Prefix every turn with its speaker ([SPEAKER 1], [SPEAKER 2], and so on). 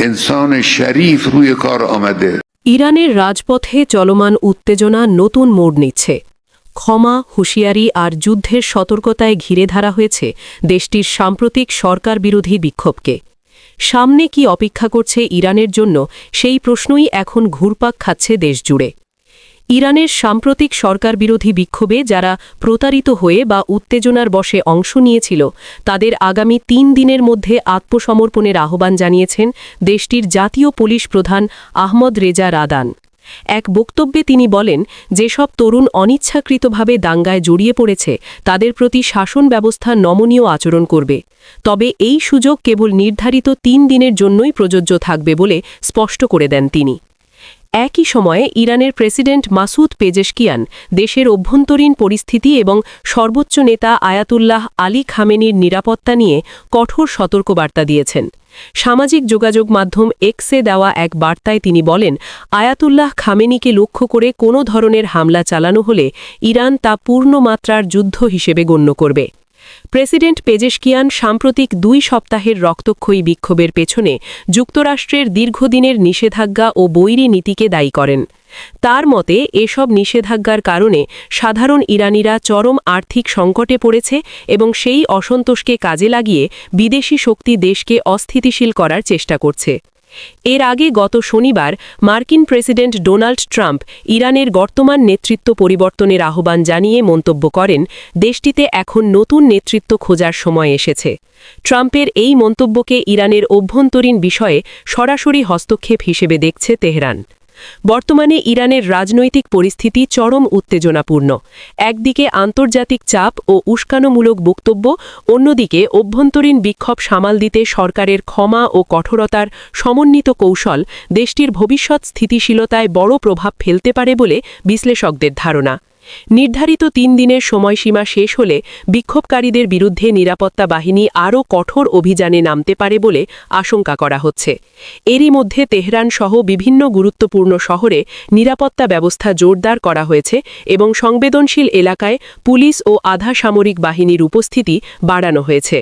[SPEAKER 1] انسان شریف روی کار آمده
[SPEAKER 2] ইরানের রাজপথে চলমান উত্তেজনা নতুন মোড় নিচ্ছে ক্ষমা হুঁশিয়ারি আর যুদ্ধের সতর্কতায় ঘিরে ধরা হয়েছে দেশটির সাম্প্রতিক সরকার বিরোধী বিক্ষোভকে সামনে কি অপেক্ষা করছে ইরানের জন্য সেই প্রশ্নই এখন ঘুরপাক খাচ্ছে দেশজুড়ে ইরানের সাম্প্রতিক সরকার বিরোধী বিক্ষোভে যারা প্রতারিত হয়ে বা উত্তেজনার বশে অংশ নিয়েছিল, তাদের আগামী তিন দিনের মধ্যে আত্মসমর্পণের আহ্বান জানিয়েছেন দেশটির জাতীয় পুলিশ প্রধান আহমদ রেজা রাদান। এক বক্তব্যে তিনি বলেন, যেসব তরুণ অনিচ্ছাকৃতভাবে দাঙ্গায় জড়িয়ে পড়েছে, তাদের প্রতি শাসন ব্যবস্থা নমনীয় আচরণ করবে। তবে এই সুযোগ কেবল নির্ধারিত তিন দিনের জন্যই প্রযোজ্য থাকবে বলে স্পষ্ট করে দেন তিনি। একই সময়ে ইরানের প্রেসিডেন্ট মাসুদ পেজেশকিয়ান দেশের অভ্যন্তরীণ পরিস্থিতি এবং সর্বোচ্চ নেতা আয়াতুল্লাহ আলী খামেনির নিরাপত্তা নিয়ে কঠোর সতর্কবার্তা দিয়েছেন। সামাজিক যোগাযোগ মাধ্যম এক্সে দেওয়া এক বার্তায় তিনি বলেন, আয়াতুল্লাহ খামেনিকে লক্ষ্য করে কোনো ধরনের হামলা চালানো হলে ইরান তা পূর্ণমাত্রার যুদ্ধ হিসেবে গণ্য করবে। প্রেসিডেন্ট পেজেশকিয়ান সাম্প্রতিক দুই সপ্তাহের রক্তক্ষয়ী বিক্ষোভের পেছনে যুক্তরাষ্ট্রের দীর্ঘদিনের নিষেধাজ্ঞা ও বৈরী নীতিকে দায়ী করেন। তার মতে, এসব নিষেধাজ্ঞার কারণে সাধারণ ইরানিরা চরম আর্থিক সংকটে পড়েছে এবং সেই অসন্তোষকে কাজে লাগিয়ে বিদেশি শক্তি দেশকে অস্থিতিশীল করার চেষ্টা করছে। এর আগে গত শনিবার মার্কিন প্রেসিডেন্ট ডোনাল্ড ট্রাম্প ইরানের বর্তমান নেতৃত্ব পরিবর্তনের আহ্বান জানিয়ে মন্তব্য করেন, দেশটিতে এখন নতুন নেতৃত্ব খোঁজার সময় এসেছে। ট্রাম্পের এই মন্তব্যকে ইরানের অভ্যন্তরীণ বিষয়ে সরাসরি হস্তক্ষেপ হিসেবে দেখছে তেহরান। বর্তমানে ইরানের রাজনৈতিক পরিস্থিতি চরম উত্তেজনাপূর্ণ। একদিকে আন্তর্জাতিক চাপ ও উস্কানোমূলক বক্তব্য, অন্যদিকে অভ্যন্তরীণ বিক্ষোভ সামাল দিতে সরকারের ক্ষমা ও কঠোরতার সমন্বিত কৌশল দেশটির ভবিষ্যৎ স্থিতিশীলতায় বড় প্রভাব ফেলতে পারে বলে বিশ্লেষকদের ধারণা। নির্ধারিত তিন দিনের সময়সীমা শেষ হলে বিক্ষোভকারীদের বিরুদ্ধে নিরাপত্তা বাহিনী আরও কঠোর অভিযানে নামতে পারে বলে আশঙ্কা করা হচ্ছে। এরই মধ্যে তেহরান সহ বিভিন্ন গুরুত্বপূর্ণ শহরে নিরাপত্তা ব্যবস্থা জোরদার করা হয়েছে এবং সংবেদনশীল এলাকায় পুলিশ ও আধা সামরিক বাহিনীর উপস্থিতি বাড়ানো হয়েছে।